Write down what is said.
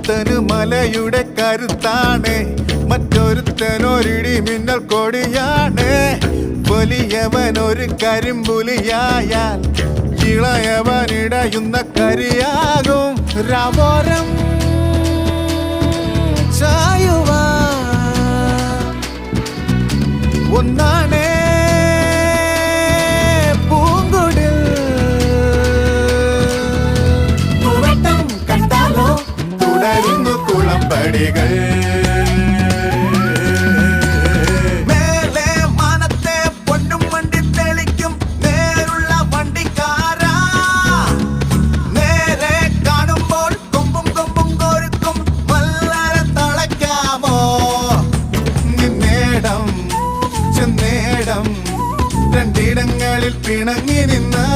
ഒരുത്തന് മലയുടെ കരുത്താണ്. മറ്റൊരുത്തനൊരിടി മിന്നൽ കൊടിയാണ്. വലിയവൻ ഒരു കരിമ്പുലിയായാൽ ഇളയവനിടയുന്ന കരിയാകും. രാമോരം ഒന്നാണ് ഒന്നാണേ ചെന്നേടം. രണ്ടിടങ്ങളിൽ പിണങ്ങി നിന്ന്